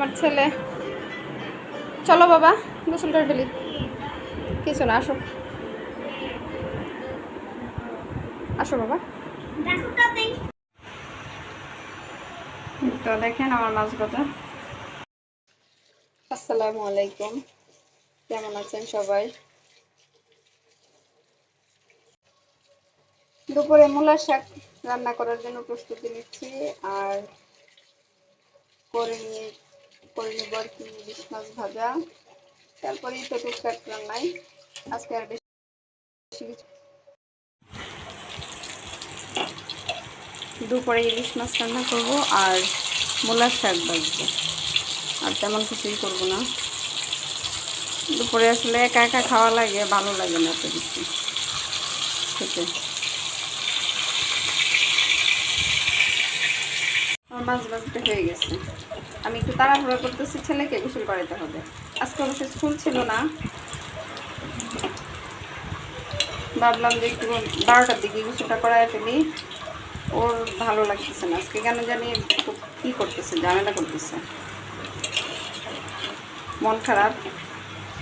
আমার ছেলে। চলো বাবা, গোসল করে ফেলি। কিছু না, আসো। আসো বাবা। তো দেখেন আমার মাছ ভাজা আসসালামু আলাইকুম। কেমন আছেন সবাই? দুপুরে মূলার শাক রান্না করার জন্য প্রস্তুতি নিচ্ছি আর করে নিয়ে করে নিব আর কি, ইলিশ মাছ ভাজা। তারপরেই তো টুকটাক রান্নাই। আজকে আর বেশি কিছু দুপুরে ইলিশ মাছ রান্না করব আর মূলার শাক ভাজবো। আর তেমন কিছুই করব না। দুপুরে আসলে একা একা খাওয়া লাগে, ভালো লাগে না এত কিছু খেতে। মাছ ভাজতে হয়ে গেছে। আমি একটু তাড়াহুড়ো করতেছি, ছেলেকে গোসল করাতে হবে। আজকে অবশ্য স্কুল ছিল না। ভাবলাম যে একটু বারোটার দিকে গোসলটা করায় ফেলি। ওর ভালো লাগতেছে না। আজকে কেন জানি কী করতেছে, ঝামেলা করতেছে। মন খারাপ।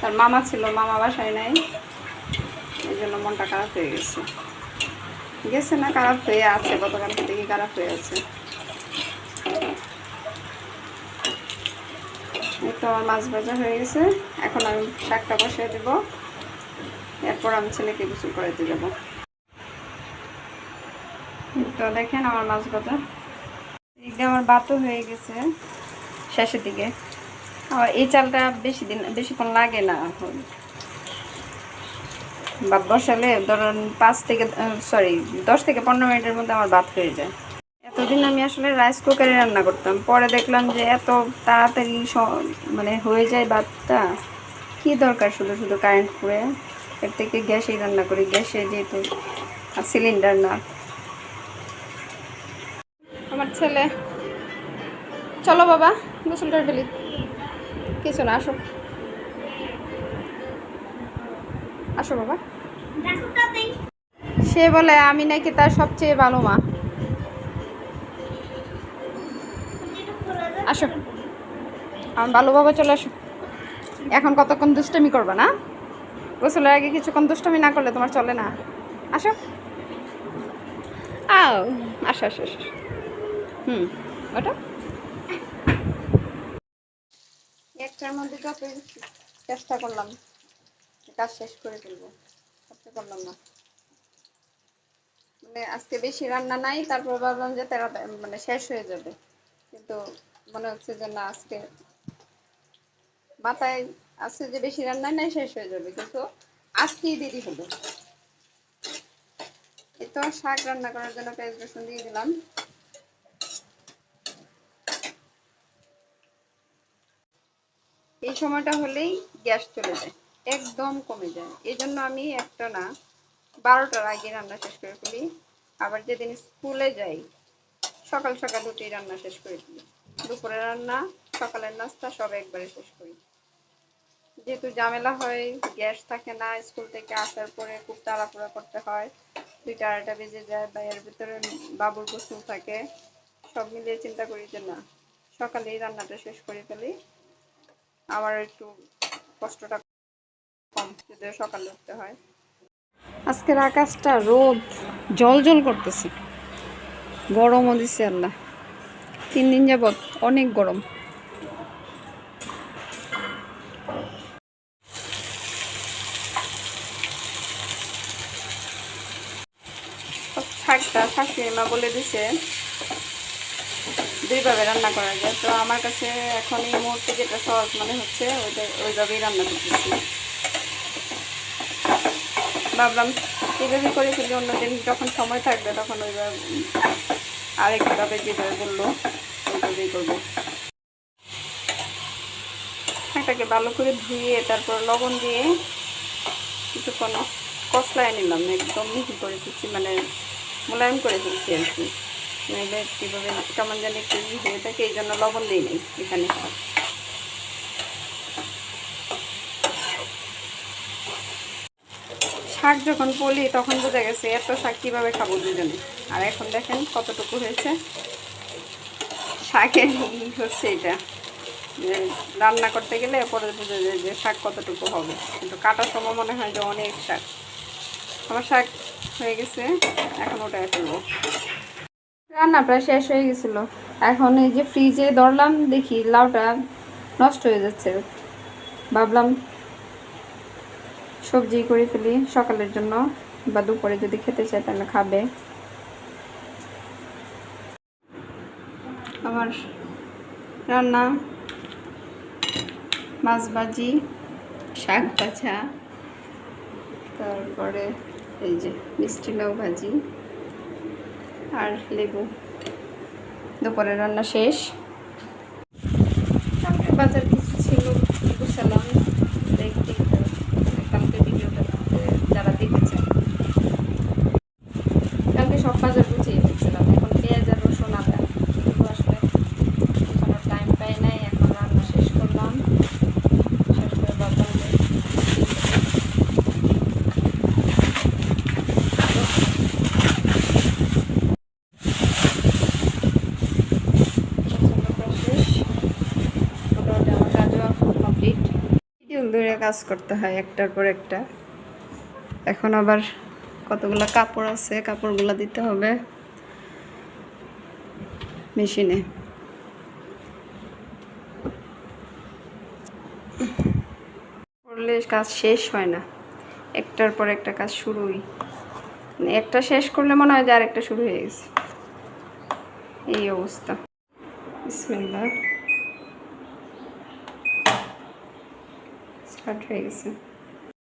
তার মামা ছিল, মামা বাসায় নাই। এই জন্য মনটা খারাপ হয়ে গেছে। গেছে না, খারাপ হয়ে আছে গতকাল থেকে খারাপ হয়ে আছে। তো আমার মাছ ভাজা হয়ে গেছে। এখন আমি শাকটা বসিয়ে দেবো। এরপর আমি ছেলেকে গোসল দিয়ে যাব তো দেখেন আমার মাছ ভাজা। এদিকে আমার বাতও হয়ে গেছে শেষের দিকে। আর এই চালটা বেশি দিন, বেশিক্ষণ লাগে না ভাত বসালে ধরুন পাঁচ থেকে সরি দশ থেকে পনেরো মিনিটের মধ্যে আমার ভাত হয়ে যায়। এতদিন আমি আসলে রাইস কুকারে রান্না করতাম। পরে দেখলাম যে এত তাড়াতাড়ি মানে হয়ে যায় ভাতটা, কি দরকার শুধু শুধু কারেন্ট পুড়ে এর থেকে গ্যাসেই রান্না করি, গ্যাসে যেহেতু আর সিলিন্ডার না। আমার ছেলে, চলো বাবা, গোসল করে ফেলি। কিছু না, আসো। আসো বাবা। সে বলে, আমি নাকি তার সবচেয়ে ভালো মা। আসো। আমার ভালো বাবা চলে আসো। এখন কতক্ষণ দুষ্টমি করবে না? গোসলের আগে কিছুক্ষণ দুষ্টমি না করলে তোমার চলে না। আসো। আও, আসো আসো আসো হুম ওটা একটার মধ্যে যত চেষ্টা করলাম। কাজ শেষ করে ফেলব। করতে পারলাম না। মানে আজকে বেশি রান্না নাই, তারপর ভাবলাম যে তেরো মানে শেষ হয়ে যাবে। কিন্তু মনে হচ্ছে যে না, আজকে মাথায় আছে যে বেশি রান্না নাই, শেষ হয়ে যাবে, কিন্তু আজকেই দেরি হলো। এই তো শাক রান্না করার জন্য পেঁয়াজ রসুন দিয়ে দিলাম। এই সময়টা হলেই গ্যাস চলে যায়, একদম কমে যায়। এই জন্য আমি একটা না, বারোটার আগে রান্না শেষ করে ফেলি। আবার যেদিন স্কুলে যাই, সকাল সকাল উঠেই রান্না শেষ করে দিই দুপুরে রান্না, সকালের নাস্তা, সব একবারে শেষ করি। যেহেতু ঝামেলা হয়, গ্যাস থাকে না, স্কুল থেকে আসার পরে খুব তাড়াহুড়া করতে হয়। দুইটা আড়াইটা বেজে যায় বা এর ভিতরে বাবুর গোসল থাকে। সব মিলিয়ে চিন্তা করি যে না, সকালেই রান্নাটা শেষ করে ফেলি। আমার একটু কষ্টটা কম, যদিও সকালে উঠতে হয়। আজকের আকাশটা রোদ জল জল করতেছে। গরমও দিছে আল্লাহ। তিন দিন যাবত অনেক গরম। শাকটা শাশুড়ি মা বলে দিছে, দুইভাবে রান্না করা যায়। তো আমার কাছে এখন এই মুহূর্তে যেটা সহজ মনে হচ্ছে ওইভাবেই রান্না করতেছি। ভাবলাম এইভাবে করে ফেলি, অন্যদিন যখন সময় থাকবে তখন ওইভাবে আরেকভাবে যেভাবে বলল। ওইভাবেই করব। শাকটাকে ভালো করে ধুয়ে তারপর লবণ দিয়ে কিছুক্ষণ কষলায় নিলাম, একদম মিহি করে দিচ্ছি মানে মোলায়েম করে ফেলছি আর কি। কীভাবে, কেমন জানি একটু হয়ে থাকে, এই জন্য লবণ দিই নেই এখানে। শাক যখন পলি, তখন বোঝা গেছে এত শাক কীভাবে খাব দুজনে। আর এখন দেখেন কতটুকু হয়েছে। শাকের হচ্ছে এটা। যে রান্না করতে গেলে পরে বোঝা যায় যে শাক কতটুকু হবে। কিন্তু কাটার সময় মনে হয় যে অনেক শাক। আমার শাক হয়ে গেছে, এখন ওটা ফেলব রান্না প্রায় শেষ হয়ে গেছিল। এখন এই যে ফ্রিজে ধরলাম, দেখি লাউটা নষ্ট হয়ে যাচ্ছে। ভাবলাম সবজি করে ফেলি সকালের জন্য, বা দুপুরে যদি খেতে চায় তাহলে খাবে। আমার রান্না, মাছ ভাজি, শাক ভাজা, তারপরে এই যে মিষ্টি লাউ ভাজি আর লেবু। দুপুরের রান্না শেষ। বাজার কিছু ছিল গুছালাম দেখতে কালকে ভিডিওটা যারা দেখেছেন কালকে সব বাজার গুছিয়ে ফেলছিলাম এখন পেঁয়াজ আর রসুন আদা এগুলো আসলে কোনো টাইম পাই নাই এখন রান্না শেষ করলাম শেষ করে ভাবলাম যে মোটামুটি আমার কাজও কমপ্লিট শিডিউল ধরে কাজ করতে হয় একটার পর একটা। এখন আবার কতগুলো কাপড় আছে, কাপড়গুলো দিতে হবে মেশিনে। করলে কাজ শেষ হয় না, একটার পর একটা কাজ শুরুই। মানে একটা শেষ করলে মনে হয় যে আরেকটা শুরু হয়ে গেছে। এই অবস্থা। বিসমিল্লাহ। স্টার্ট হয়ে গেছে